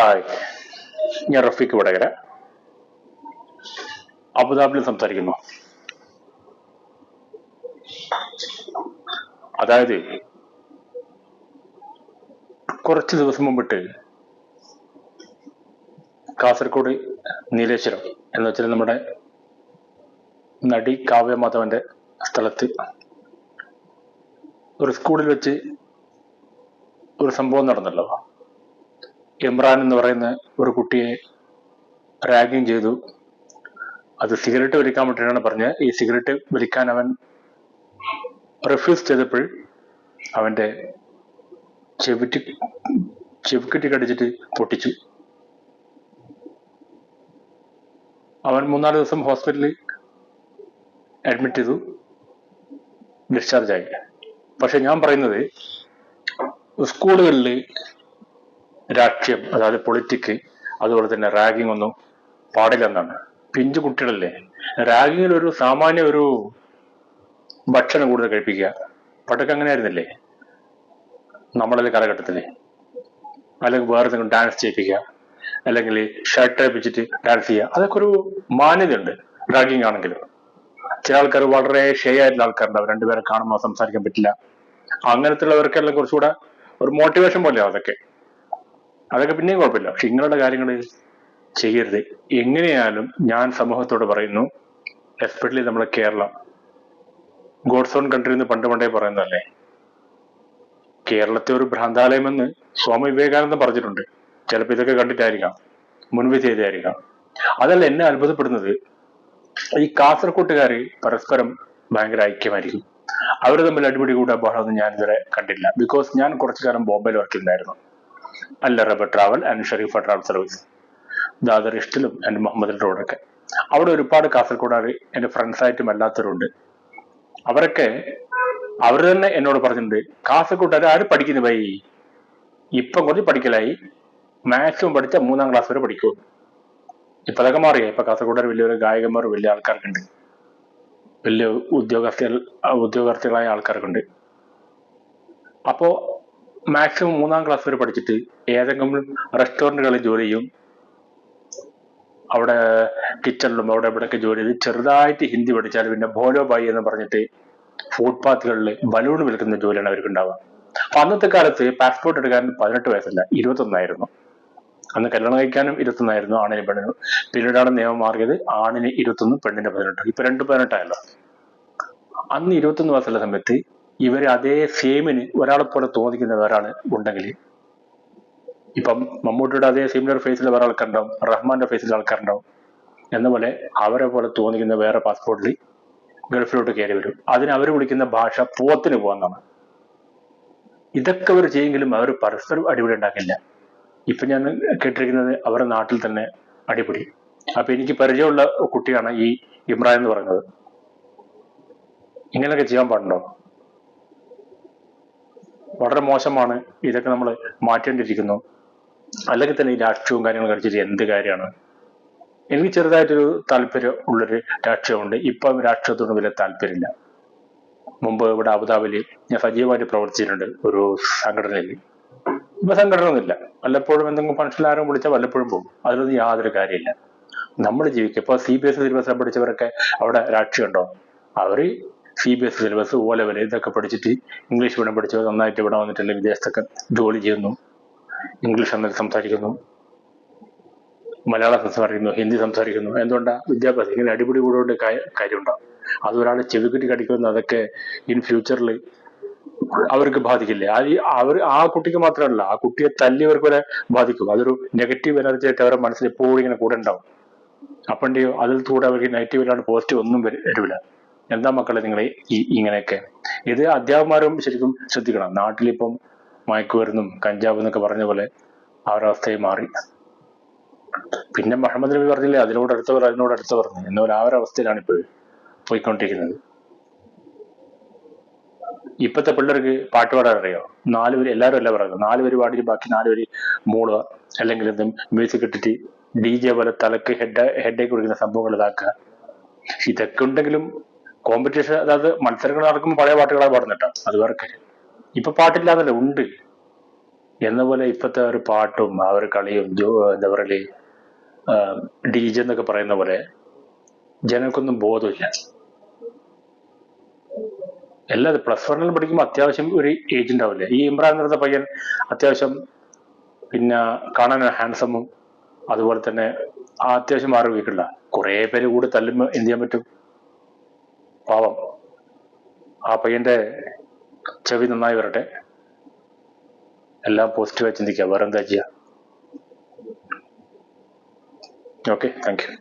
Hi. ഞാൻ റഫീഖ് വടകര. അബുദാബിൽ സംസാരിക്കുന്നു. അതായത് കുറച്ച് ദിവസം മുമ്പിട്ട് കാസർഗോഡ് നീലേശ്വരം എന്ന് വെച്ചാൽ നമ്മുടെ നടി കാവ്യ മാധവന്റെ സ്ഥലത്ത് ഒരു സ്കൂളിൽ വെച്ച് ഒരു സംഭവം നടന്നല്ലോ. ഇമ്രാൻ എന്ന് പറയുന്ന ഒരു കുട്ടിയെ റാഗിങ് ചെയ്തു. അത് സിഗരറ്റ് വലിക്കാൻ വേണ്ടിയിട്ടാണ് പറഞ്ഞത്. ഈ സിഗരറ്റ് വലിക്കാൻ അവൻ റിഫ്യൂസ് ചെയ്തപ്പോൾ അവന്റെ ചെവിറ്റി ചെവിക്കെട്ടി കടിച്ചിട്ട് പൊട്ടിച്ചു. അവൻ മൂന്നാൽ ദിവസം ഹോസ്പിറ്റലിൽ അഡ്മിറ്റ് ചെയ്തു. ഡിസ്ചാർജ് ആയി. പക്ഷെ ഞാൻ പറയുന്നത് സ്കൂളുകളിൽ രാഷ്ട്രീയം അതായത് പൊളിറ്റിക്ക് അതുപോലെ തന്നെ റാഗിംഗ് ഒന്നും പാടില്ലെന്നാണ് പിഞ്ചു കുട്ടികളല്ലേ? റാഗിങ്ങിൽ ഒരു സാമാന്യ ഒരു ഭക്ഷണം കൂടുതൽ കഴിപ്പിക്കുക. പണ്ടൊക്കെ അങ്ങനെ ആയിരുന്നില്ലേ നമ്മളത് കാലഘട്ടത്തിൽ അല്ലെങ്കിൽ വേറെ എന്തെങ്കിലും ഡാൻസ് ചെയ്യിപ്പിക്കുക. അല്ലെങ്കിൽ ഷർട്ട് വെച്ചിട്ട് ഡാൻസ് ചെയ്യുക. അതൊക്കെ ഒരു മാന്യതയുണ്ട് റാഗിങ് ആണെങ്കിലും. ചില ആൾക്കാർ വളരെ ഷേ ആയിട്ടുള്ള ആൾക്കാരുണ്ടാവും. രണ്ടുപേരെ കാണുമ്പോൾ സംസാരിക്കാൻ പറ്റില്ല. അങ്ങനത്തെ ഉള്ളവർക്കെല്ലാം കുറച്ചുകൂടെ ഒരു മോട്ടിവേഷൻ പോലെയാവും അതൊക്കെ. അതൊക്കെ പിന്നെയും കുഴപ്പമില്ല. പക്ഷെ ഇങ്ങനെയുള്ള കാര്യങ്ങൾ ചെയ്യരുത്. എങ്ങനെയായാലും ഞാൻ സമൂഹത്തോട് പറയുന്നു എസ്പെഷ്യലി നമ്മളെ കേരളം. ഗോഡ്സ് ഓൺ കൺട്രി എന്ന് പണ്ട് പണ്ടേ പറയുന്നതല്ലേ? കേരളത്തെ ഒരു ഭ്രാന്താലയമെന്ന് സ്വാമി വിവേകാനന്ദൻ പറഞ്ഞിട്ടുണ്ട്. ചിലപ്പോൾ ഇതൊക്കെ കണ്ടിട്ടായിരിക്കാം. മുൻവിധി ചെയ്തായിരിക്കാം അതല്ല എന്നെ അത്ഭുതപ്പെടുന്നത്. ഈ കാസർകോട്ടുകാർ പരസ്പരം ഭയങ്കര ഐക്യമായിരിക്കും. അവർ തമ്മിൽ അടിപിടി കൂടാൻ ബഹളമൊന്നും ഞാൻ ഇതുവരെ കണ്ടില്ല ബിക്കോസ് ഞാൻ കുറച്ചു കാലം ബോംബെയിൽ വർക്ക് ചെയ്യുന്നുണ്ടായിരുന്നു Al Raba travel and Shareefa travel service. Dadar ഇഷ്ടിലും and Muhammad റോഡൊക്കെ. അവിടെ ഒരുപാട് കാസർഗോഡുകാർ എന്റെ ഫ്രണ്ട്സായിട്ടും അല്ലാത്തവരുണ്ട്. അവരൊക്കെ അവർ തന്നെ എന്നോട് പറഞ്ഞിട്ടുണ്ട് കാസർഗോഡാർ ആര് പഠിക്കുന്നു ബൈ? ഇപ്പം കുറച്ച് പഠിക്കലായി. മാക്സിമം പഠിച്ച മൂന്നാം ക്ലാസ് വരെ പഠിക്കൂ. ഇപ്പൊ അതൊക്കെ മാറിയ. ഇപ്പൊ കാസർഗോഡാർ വലിയൊരു വലിയ ഗായകന്മാർ വലിയ ആൾക്കാർക്കുണ്ട്. വലിയ ഉദ്യോഗസ്ഥ ഉദ്യോഗാർത്ഥികളായ ആൾക്കാർക്കുണ്ട്. അപ്പോ മാക്സിമം മൂന്നാം ക്ലാസ് വരെ പഠിച്ചിട്ട് ഏതെങ്കിലും റെസ്റ്റോറന്റുകളിൽ ജോലി ചെയ്യും. അവിടെ കിച്ചണിലും അവിടെ ഇവിടെയൊക്കെ ജോലി ചെയ്ത് ചെറുതായിട്ട് ഹിന്ദി പഠിച്ചാൽ പിന്നെ ഭോലോ ബായി എന്ന് പറഞ്ഞിട്ട് ഫുട്പാത്തുകളിൽ ബലൂൺ വിൽക്കുന്ന ജോലിയാണ് അവർക്ക് ഉണ്ടാവുക അപ്പൊ അന്നത്തെ കാലത്ത് പാസ്പോർട്ട് എടുക്കാൻ പതിനെട്ട് വയസ്സല്ല ഇരുപത്തൊന്നായിരുന്നു. അന്ന് കല്യാണം കഴിക്കാനും ഇരുപത്തൊന്നായിരുന്നു ആണിന് പെണ്ണിനും. പിന്നീടാണ് നിയമം മാറിയത് ആണിന് ഇരുപത്തൊന്നും പെണ്ണിന് പതിനെട്ട്. ഇപ്പൊ രണ്ട് പതിനെട്ടായല്ലോ. അന്ന് ഇരുപത്തൊന്ന് വയസ്സുള്ള സമയത്ത് ഇവർ അതേ സെയിമിന് ഒരാളെ പോലെ തോന്നിക്കുന്ന വേറാണ് ഉണ്ടെങ്കിൽ ഇപ്പം മമ്മൂട്ടിയുടെ അതേ സിമിലർ ഫേസിൽ വേറെ ആൾക്കാരുണ്ടാവും റഹ്മാന്റെ ഫേസിൽ ആൾക്കാരുണ്ടാവും. എന്ന പോലെ അവരെ പോലെ തോന്നിക്കുന്ന വേറെ പാസ്പോർട്ടിൽ ഗൾഫിലോട്ട് കയറി വരും. അതിന് അവർ വിളിക്കുന്ന ഭാഷ പോത്തിന് പോകാന്നാണ് ഇതൊക്കെ അവർ ചെയ്യെങ്കിലും അവർ പരസ്പരം അടിപിടി ഉണ്ടാക്കില്ല. ഇപ്പൊ ഞാൻ കേട്ടിരിക്കുന്നത് അവരുടെ നാട്ടിൽ തന്നെ അടിപിടി. അപ്പൊ എനിക്ക് പരിചയമുള്ള കുട്ടിയാണ് ഈ ഇമ്രാൻ എന്ന് പറയുന്നത്. ഇങ്ങനെയൊക്കെ ചെയ്യാൻ പാടുണ്ടോ? വളരെ മോശമാണ് ഇതൊക്കെ നമ്മൾ മാറ്റേണ്ടിയിരിക്കുന്നു. അല്ലെങ്കിൽ തന്നെ ഈ രാഷ്ട്രീയവും കാര്യങ്ങളും കളിച്ചിട്ട് എന്ത് കാര്യമാണ്? എനിക്ക് ചെറുതായിട്ടൊരു താല്പര്യം ഉള്ളൊരു രാഷ്ട്രീയമുണ്ട്. ഇപ്പം രാഷ്ട്രീയത്തോട് വലിയ താല്പര്യമില്ല. മുമ്പ് ഇവിടെ അബുദാബിയിൽ ഞാൻ സജീവമായിട്ട് പ്രവർത്തിച്ചിട്ടുണ്ട് ഒരു സംഘടനയിൽ. ഇപ്പൊ സംഘടന ഒന്നുമില്ല വല്ലപ്പോഴും എന്തെങ്കിലും ഫംഗ്ഷനിൽ ആരും വിളിച്ചാൽ വല്ലപ്പോഴും പോകും. അതിലൊന്നും യാതൊരു കാര്യമില്ല. നമ്മൾ ജീവിക്കുക. ഇപ്പൊ സി ബി എസ് സിലബസ് പഠിച്ചവരൊക്കെ അവിടെ രാഷ്ട്രീയം ഉണ്ടോ അവർ C B S syllabus O level ഇതൊക്കെ പഠിച്ചിട്ട് ഇംഗ്ലീഷ് മീഡിയം പഠിച്ചവർ നന്നായിട്ട് ഇവിടെ വന്നിട്ടുള്ള വിദേശത്തൊക്കെ ജോലി ചെയ്യുന്നു. ഇംഗ്ലീഷ് നന്നായി സംസാരിക്കുന്നു. മലയാളം സംസാരിക്കുന്നു ഹിന്ദി സംസാരിക്കുന്നു. എന്തുകൊണ്ടാണ് വിദ്യാഭ്യാസം ഇങ്ങനെ അടിപിടി കൂടെ കാര്യമുണ്ടാവും അത് ഒരാൾ ചെവിക്കുറ്റി കടിക്കുന്നു അതൊക്കെ ഇൻ ഫ്യൂച്ചറിൽ അവർക്ക് ബാധിക്കില്ലേ? അത് അവർ ആ കുട്ടിക്ക് മാത്രമല്ല ആ കുട്ടിയെ തല്ലിയവർക്ക് വരെ ബാധിക്കും. അതൊരു നെഗറ്റീവ് എനർജി ആയിട്ട് അവരുടെ മനസ്സിൽ എപ്പോഴും ഇങ്ങനെ കൂടെ ഉണ്ടാവും. അപ്പണ്ടിയോ അതിൽ കൂടെ അവർക്ക് നെഗറ്റീവ് അല്ലാണ്ട് പോസിറ്റീവ് ഒന്നും വര- വരില്ല എന്താ മക്കളെ നിങ്ങളെ ഈ ഇങ്ങനെയൊക്കെ? ഇത് അധ്യാപകന്മാരും ശരിക്കും ശ്രദ്ധിക്കണം. നാട്ടിലിപ്പം മയക്കുമരുന്നും കഞ്ചാവ് എന്നൊക്കെ പറഞ്ഞ പോലെ ഒരു മാറി. പിന്നെ മുഹമ്മദ് നബി പറഞ്ഞില്ലേ അതിനോട് അടുത്തവർ അതിനോട് അടുത്തവർ എന്നപോലെ ആ ഒരു അവസ്ഥയിലാണ് ഇപ്പോൾ പോയിക്കൊണ്ടിരിക്കുന്നത്. ഇപ്പത്തെ പിള്ളേർക്ക് പാട്ട് പാടാൻ അറിയോ? നാല് പേര് എല്ലാവരും അല്ല പറയുന്നത്? നാല് പേര് പാടിയിട്ട് ബാക്കി നാല് പേര് മൂളുക അല്ലെങ്കിൽ എന്തും മ്യൂസിക് ഇട്ടിട്ട് ഡി ജെ പോലെ തലക്ക് ഹെഡ് ഹെഡേക്ക് കൊടുക്കുന്ന സംഭവങ്ങൾ ഇതാക്കുക. ഇതൊക്കെ ഉണ്ടെങ്കിലും കോമ്പറ്റീഷൻ അതായത് മത്സരങ്ങൾ നടക്കുമ്പോൾ പഴയ പാട്ടുകളാണ് പാടുന്നിട്ടാണ് അത് വേറെ ഇപ്പൊ പാട്ടില്ലാന്നല്ല ഉണ്ട്. എന്ന പോലെ ഇപ്പോഴത്തെ ഒരു പാട്ടും ആ ഒരു കളിയും എന്താ പറയൽ ഡി ജെ എന്നൊക്കെ പറയുന്ന പോലെ ജനങ്ങൾക്കൊന്നും ബോധമില്ല. എല്ലാ പ്ലസ് വണ്ണിൽ പഠിക്കുമ്പോൾ അത്യാവശ്യം ഒരു ഏജ് ഉണ്ടാവില്ലേ? ഈ ഇമ്രാൻ നിർത്ത പയ്യൻ അത്യാവശ്യം പിന്നെ കാണാൻ ഹാൻസമും അതുപോലെ തന്നെ അത്യാവശ്യം വീക്കില്ല കുറേ പേര് കൂടി തല്ലുമ്പോൾ എന്ത് ചെയ്യാൻ പറ്റും? പാവം. ആ പയ്യന്റെ ചെവി നന്നായി വരട്ടെ. എല്ലാം പോസിറ്റീവായി ചിന്തിക്കുക വേറെ എന്താ ചെയ്യുക ഓക്കെ താങ്ക് യു